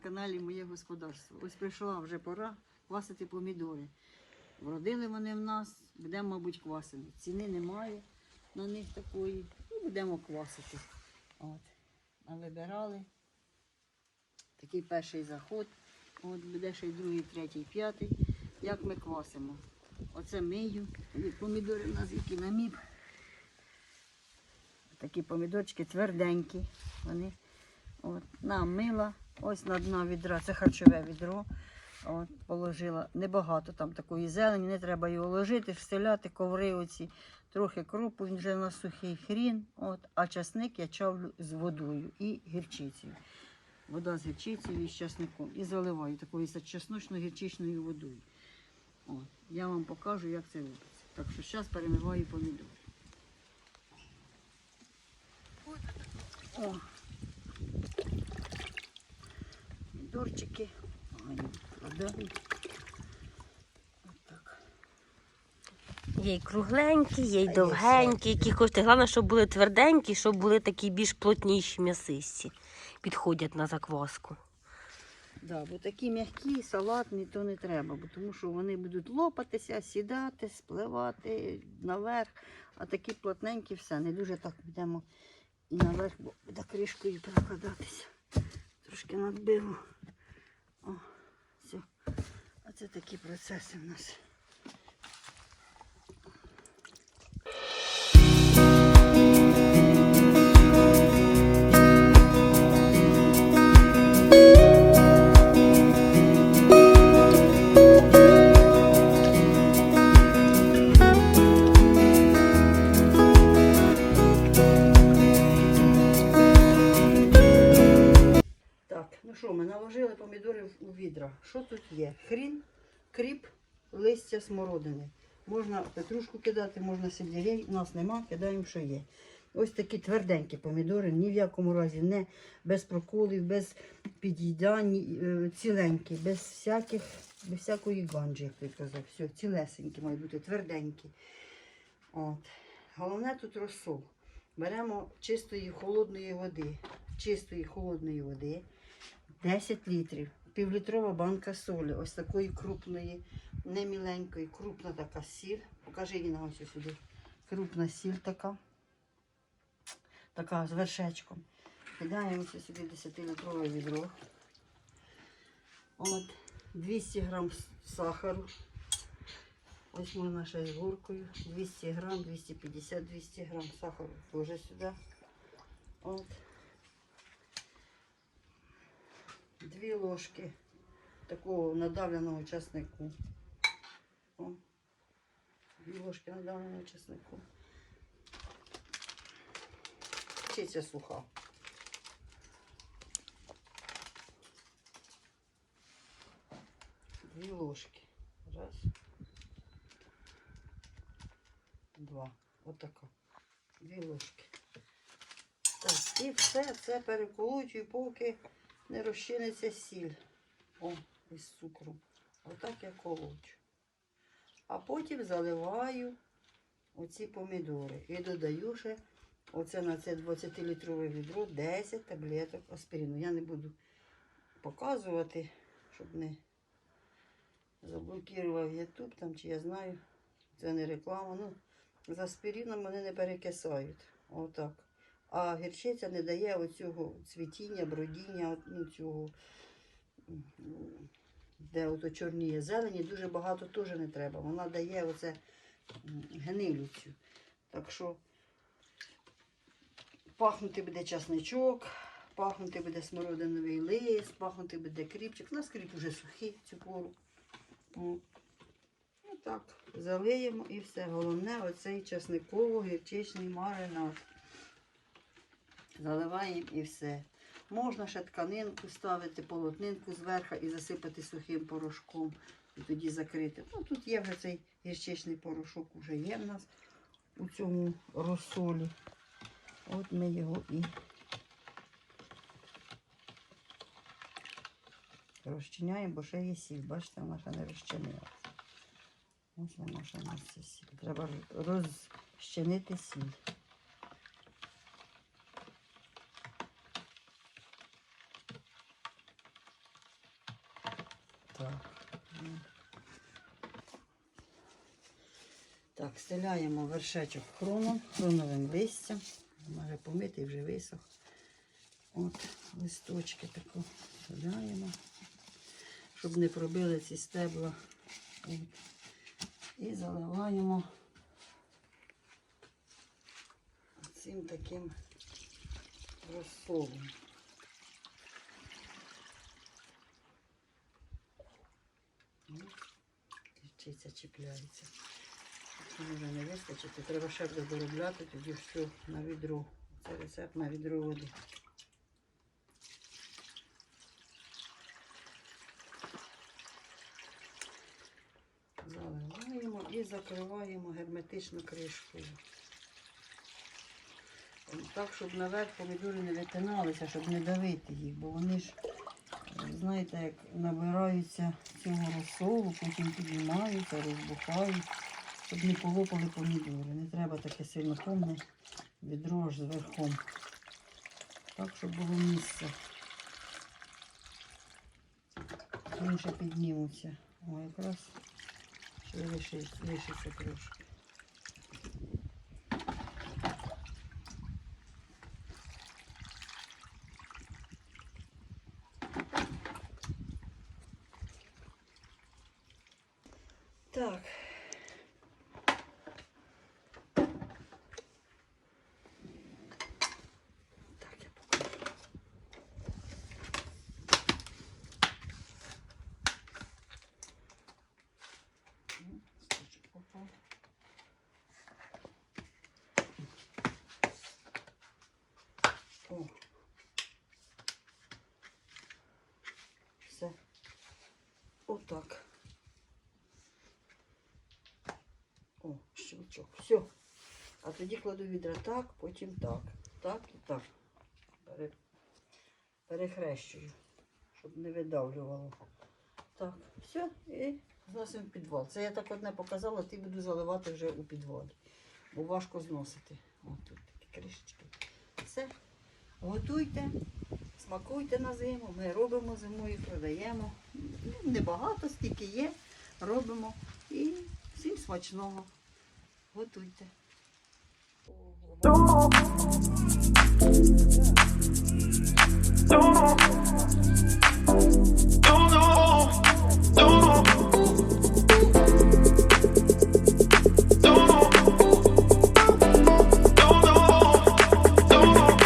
каналі Моє господарство. Ось прийшла вже пора квасити помідори. Вродили вони в нас, будемо, мабуть, квасити. Ціни немає на них такої. І будемо квасити. От. А вибирали. Такий перший заход. От буде ще й другий, третій, п'ятий. Як ми квасимо? Оце мию. Помідори в нас які на міп. Такі помідорчики тверденькі. Вони От, намила, ось на дна відра, це харчове відро. От, положила небагато там такої зелені, не треба його ложити, встеляти, коври оці, трохи кропу, він вже на сухий хрін. От, а часник я чавлю з водою і гірчицею. Вода з гірчицею і з часником. І заливаю такою чесночно-гірчичною водою. От, я вам покажу, як це робиться. Так що зараз перемиваю помідори. Вкладаю. Є й кругленькі, є й довгенькі, які хочете. Головне, щоб були тверденькі, щоб були такі більш плотніші м'ясисті. Підходять на закваску. Да, бо такі м'які, салатні, то не треба, бо тому що вони будуть лопатися, сідати, спливати наверх. А такі плотненькі все. Не дуже так підемо і наверх, бо буде кришкою перекладатися. Трошки надбило. О, все. Оце такі процеси в нас. Ну що, ми наложили помідори у відра. Що тут є? Хрін, кріп, листя смородини. Можна петрушку кидати, можна сельдерей. У нас нема, кидаємо, що є. Ось такі тверденькі помідори, ні в якому разі не без проколів, без під'їдань, е, ціленькі, без всяких, без всякої ганджі, як той казав. Все, цілесенькі мають бути, тверденькі. От. Головне тут розсол. Беремо чистої холодної води, чистої холодної води, 10 літрів, півлітрова банка солі, ось такої крупної, не міленької, крупна така сіль. Покажи її на ось сюди. Крупна сіль така, така з вершечком. Кидаємо ось сюди 10-літрове відро. От, 200 грам сахару. Ось можна ще з горкою. 200 грам, 250, 200 грам сахару теж сюди. От. Дві ложки такого надавленого часнику. О. Дві ложки надавленого часнику. Чиця суха. Дві ложки. Раз. Два. Отака. Дві ложки. Так, і все це переколочую, поки не розчиниться сіль. О, із цукру. Отак я колочу. А потім заливаю оці помідори. І додаю ще оце на це 20-літрове відро 10 таблеток аспірину. Я не буду показувати, щоб не заблокував YouTube там, чи я знаю. Це не реклама. Ну, з аспірином вони не перекисають. Отак. А гірчиця не дає оцього цвітіння, бродіння, ну, цього, де ото чорніє зелені, дуже багато теж не треба. Вона дає оце гнилю цю. Так що пахнути буде часничок, пахнути буде смородиновий лист, пахнути буде кріпчик. У нас кріп уже сухий цю пору. О. Ну залиємо і все. Головне оцей часниково-гірчичний маринад. Заливаємо і все. Можна ще тканинку ставити, полотнинку зверху і засипати сухим порошком. І тоді закрити. Ну, тут є вже цей гірчичний порошок, вже є в нас у цьому розсолі. От ми його і розчиняємо, бо ще є сіль. Бачите, вона ще не розчинилася. Ось вона ще нас сіль. Треба розчинити сіль. Застеляємо вершечок хроном, хроновим листям. Може помитий вже висох. От листочки таку вставляємо, щоб не пробили ці стебла. От. І заливаємо цим таким розсолом. Дівчиця чіпляється. Може не вистачить, треба ще буде доробляти, тоді все на відро. Це рецепт на відро води. Заливаємо і закриваємо герметично кришкою. Так, щоб наверх помідори не витиналися, щоб не давити їх, бо вони ж, знаєте, як набираються цього розсолу, потім піднімаються, розбухають, щоб не полопали помідори. Не треба таке сильно повне відро аж зверхом. Так, щоб було місце. Ще піднімуться. О, якраз ще лишиться, трошки. Так, я покажу. М, сточок попав. О. Все. Отак. О, щелчок. Все. А тоді кладу відра так, потім так. Так і так. Пере... Перехрещую, щоб не видавлювало. Так, все, і зносимо в підвал. Це я так одне показала, ти буду заливати вже у підвалі. Бо важко зносити. Ось тут такі кришечки. Все. Готуйте, смакуйте на зиму. Ми робимо зимою, продаємо. Ну, Небагато, скільки є, робимо. І всім смачного. Готуйте.